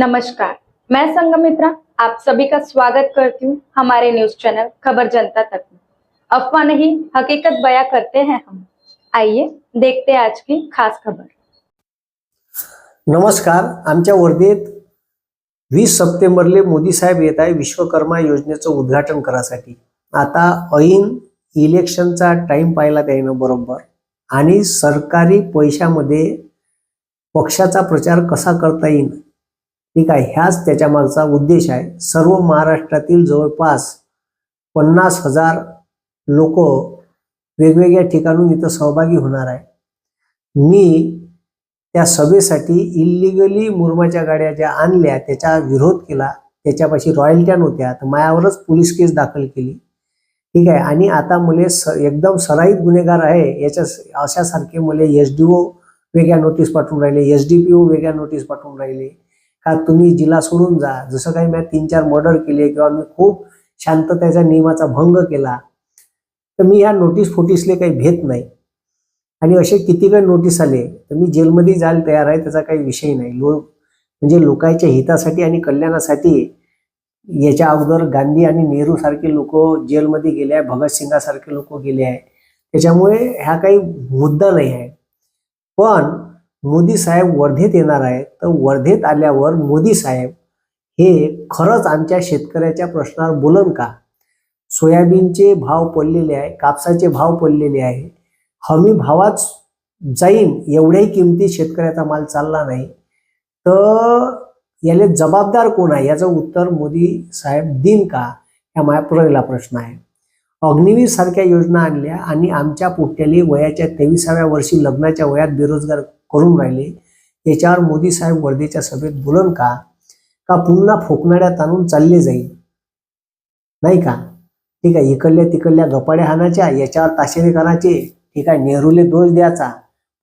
नमस्कार मैं संगमित्रा आप सभी का स्वागत करती हूँ हमारे न्यूज चैनल खबर जनता तक में। अफवाह नहीं हकीकत बयां करते हैं हम। आइए देखते हैं आज की खास खबर। नमस्कार आमच्या वर्धेत वीस सप्टेंबरले मोदी साहेब येत आहे विश्वकर्मा योजनेचं उद्घाटन करासाठी आता ऐन इलेक्शनचा टाइम पाहिला त्यानं बरोबर. आणि सरकारी पैशामध्ये पक्षाचा प्रचार कसा करता येईल? ठीक आहे ह्याच त्याच्या मागचा उद्देश आहे. सर्व महाराष्ट्रातील जवळपास पन्नास हजार लोक वेगवेगळ्या ठिकाणून इथं सहभागी होणार आहे. मी त्या सभेसाठी इलिगली मुरमाच्या गाड्या ज्या आणल्या त्याचा विरोध केला. त्याच्यापाशी रॉयल्ट्या नव्हत्या तर मायावरच पोलीस केस दाखल केली. ठीक आहे आणि आता मुले स एकदम सराईत गुन्हेगार आहे याच्या अशासारखे मुले एस डी ओ वेगळ्या नोटीस पाठवून राहिले एस डी पी ओ वेगळ्या नोटीस पाठवून राहिले. का तुम्ही जिल्हा सोडून जा. जसं काही मी तीन चार मर्डर केले किंवा मी खूप शांततेचा नियमाचा भंग केला तर मी ह्या नोटीस फोटीसले काही भेट नाही. आणि असे किती काही नोटीस आले तर मी जेलमध्ये जायला तयार आहे त्याचा काही विषय नाही. लोक म्हणजे लोकांच्या हितासाठी आणि कल्याणासाठी याच्या अगोदर गांधी आणि नेहरू सारखे लोक जेलमध्ये गेले आहे भगतसिंगासारखे लोक गेले आहे. त्याच्यामुळे ह्या काही मुद्दा नाही आहे. पण मोदी साहेब वर्धेत येणार आहे तर वर्धेत आल्यावर मोदी साहेब हे खरंच आमच्या शेतकऱ्याच्या प्रश्नावर बोलन का? सोयाबीनचे भाव पडलेले आहे कापसाचे भाव पडलेले आहे. हमी भावात जाईन एवढ्याही किमतीत शेतकऱ्याचा माल चालला नाही. तर याले जबाबदार कोण आहे? याचं उत्तर मोदी साहेब देईन का? हा माझ्या पहिला प्रश्न आहे. अग्निवीर सारख्या योजना आणल्या आणि आमच्या पोट्याले वयाच्या तेविसाव्या वर्षी लग्नाच्या वयात बेरोजगार करून राहिले. याच्यावर मोदी साहेब वर्धेच्या सभेत बोलन का? का पुन्हा फोकणाऱ्यात आणून चालले जाईल? नाही का? ठीक आहे इकडल्या तिकडल्या गपाड्या हाणाच्या याच्यावर ताशेरे करायचे ठीक आहे नेहरूले दोष द्यायचा.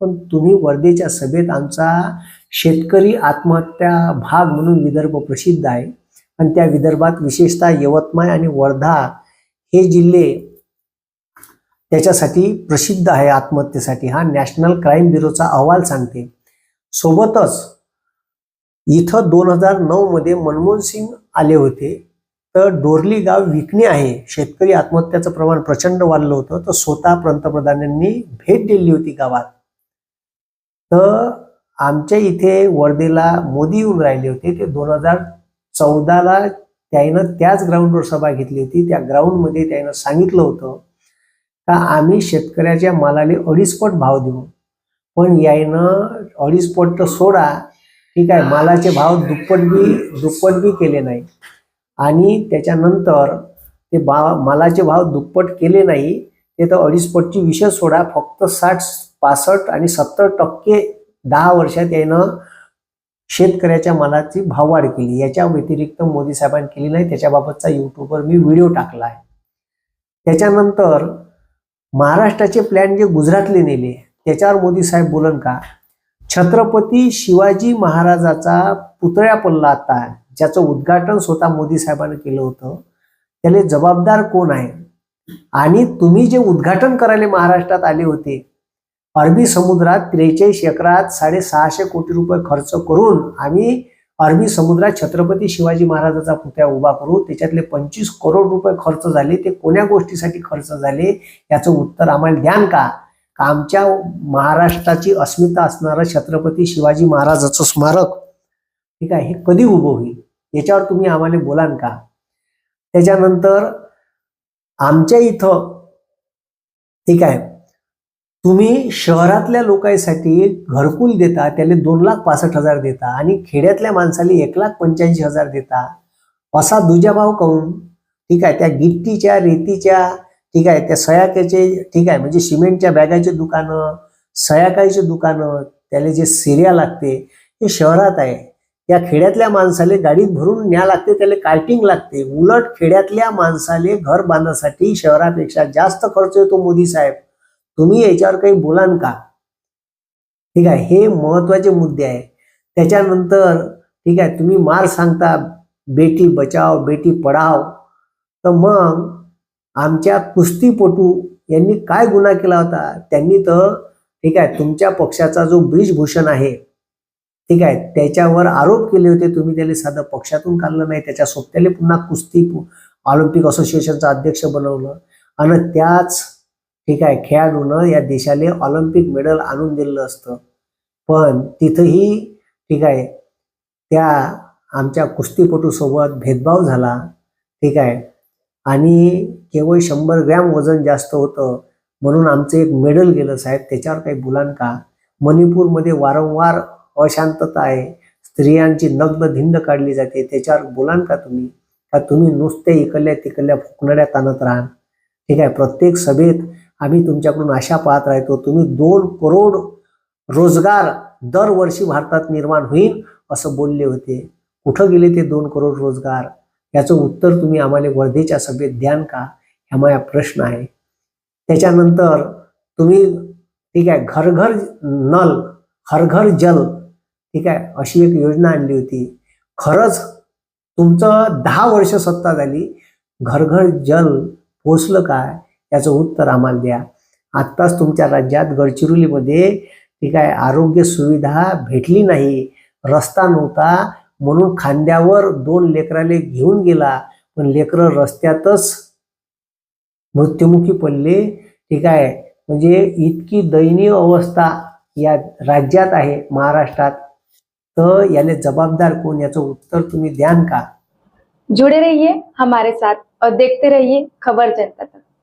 पण तुम्ही वर्धेच्या सभेत आमचा शेतकरी आत्महत्या भाग म्हणून विदर्भ प्रसिद्ध आहे. आणि त्या विदर्भात विशेषतः यवतमाळ आणि वर्धा हे जिल्हे त्याच्यासाठी प्रसिद्ध आहे आत्महत्येसाठी. हा नॅशनल क्राईम ब्युरोचा अहवाल सांगते. सोबतच इथं दोन हजार नऊ मध्ये मनमोहन सिंग आले होते. तर डोरली गाव विकणे आहे. शेतकरी आत्महत्याचं प्रमाण प्रचंड वाढलं होतं. तर स्वतः पंतप्रधानांनी भेट दिली होती गावात. तर आमच्या इथे वर्धेला मोदी येऊन राहिले होते. ते दोन हजार चौदाला त्यानं त्याच ग्राउंडवर सभा घेतली होती. त्या ग्राउंडमध्ये त्यानं सांगितलं होतं का आम्ही शेतकऱ्याच्या मालाने अडीचपट भाव देऊ? पण यायनं अडीचपट तर सोडा. ठीक आहे मालाचे भाव दुप्पट बी दुप्पट बी केले नाही. आणि त्याच्यानंतर ते बा मालाचे भाव दुप्पट केले नाही ते तर अडीचपटची विषय सोडा. फक्त साठ पासष्ट आणि सत्तर टक्के दहा वर्षात यानं शेतकऱ्याच्या मालाची भाववाढ केली. याच्या व्यतिरिक्त मोदी साहेबांनी केली नाही. त्याच्याबाबतचा युट्यूबवर मी व्हिडिओ टाकला आहे. त्याच्यानंतर महाराष्ट्राचे प्लॅन जे गुजरातले नेले त्याच्यावर मोदी साहेब बोलन का? छत्रपती शिवाजी महाराजाचा पुतळ्या पडला आता ज्याचं उद्घाटन स्वतः मोदी साहेबांनी केलं होतं. त्याला जबाबदार कोण आहे? आणि तुम्ही जे उद्घाटन करायला महाराष्ट्रात आले होते अरबी समुद्रात त्रेचाळीस एकरात साडेसहाशे कोटी रुपये खर्च करून आम्ही अरबी समुद्रात छत्रपती शिवाजी महाराजाचा पुतळा उभा करू त्याच्यातले पंचवीस करोड रुपये खर्च झाले. ते कोण्या गोष्टीसाठी खर्च झाले? याचं उत्तर आम्हाला द्यान का? का आमच्या महाराष्ट्राची अस्मिता असणारं छत्रपती शिवाजी महाराजाचं स्मारक ठीक आहे हे कधी उभं होईल? याच्यावर तुम्ही आम्हाला बोलान का? त्याच्यानंतर आमच्या इथं ठीक आहे तुम्ही शहरातल्या लोकांसाठी घरकुल देता त्याला दोन लाख पासष्ट हजार देता आणि खेड्यातल्या माणसाला एक लाख पंच्याऐंशी हजार देता. असा दुजाभाव काऊन ठीक आहे त्या गिट्टीच्या रेतीच्या ठीक आहे त्या सयाक्याचे ठीक आहे म्हणजे सिमेंटच्या बॅगाचे दुकानं सयाकाईचे दुकानं त्याला जे सिर्या लागते हे शहरात आहे. या खेड्यातल्या माणसाले गाडीत भरून न्या लागते त्याला कार्टिंग लागते. उलट खेड्यातल्या माणसाले घर बांधण्यासाठी शहरापेक्षा जास्त खर्च येतो मोदी साहेब. तुम्ही याच्यावर काही बोलान का? ठीक आहे हे महत्त्वाचे मुद्दे आहे त्याच्यानंतर ठीक आहे तुम्ही मार सांगता बेटी बचाव बेटी पढाव. तर मग आमच्या कुस्तीपटू यांनी काय गुन्हा केला होता? त्यांनी तर ठीक आहे तुमच्या पक्षाचा जो ब्रिजभूषण आहे ठीक आहे त्याच्यावर आरोप केले होते. तुम्ही त्याला साधं पक्षातून काढलं नाही. त्याच्या सोबत्याला पुन्हा कुस्ती ऑलिम्पिक असोसिएशनचा अध्यक्ष बनवलं. आणि त्याच ठीक आहे खेळाडूनं या देशाला ऑलिम्पिक मेडल आणून दिलेलं असतं. पण तिथंही ठीक आहे त्या आमच्या कुस्तीपटूसोबत भेदभाव झाला ठीक आहे. आणि केवळ शंभर ग्रॅम वजन जास्त होतं म्हणून आमचं एक मेडल गेलं साहेब. त्याच्यावर काही बोलान का? मणिपूरमध्ये वारंवार अशांतता आहे. स्त्रियांची नग्न धिंड काढली जाते. त्याच्यावर बोलान का तुम्ही? का तुम्ही नुसते इकडल्या तिकडल्या फुकणाऱ्या आणत राहा? ठीक आहे प्रत्येक सभेत आम्ही तुमच्याकडून आशा पाहत राहतो तुम्ही दोन करोड रोजगार दरवर्षी भारतात निर्माण होईल असं बोलले होते. कुठं गेले ते दोन करोड रोजगार? याचं उत्तर तुम्ही आम्हाला वर्धेच्या सभेत द्यान का? ह्या माझा प्रश्न आहे. त्याच्यानंतर तुम्ही ठीक आहे घरघर नल हरघर जल ठीक आहे अशी एक योजना आणली होती. खरंच तुमचं दहा वर्ष सत्ता झाली. घरघर जल पोचलं काय? याचं उत्तर आम्हाला द्या. आत्ताच तुमच्या राज्यात गडचिरोलीमध्ये ठीक आहे आरोग्य सुविधा भेटली नाही. रस्ता नव्हता म्हणून खांद्यावर दोन लेकराले घेऊन गेला. पण लेकरं रस्त्यातच मृत्युमुखी पडले. ठीक आहे म्हणजे इतकी दयनीय अवस्था या राज्यात आहे महाराष्ट्रात. तर याले जबाबदार कोण? याचं उत्तर तुम्ही द्यान का? जुड़े रहिए हमारे साथ और देखते रहिए खबर जनता तक.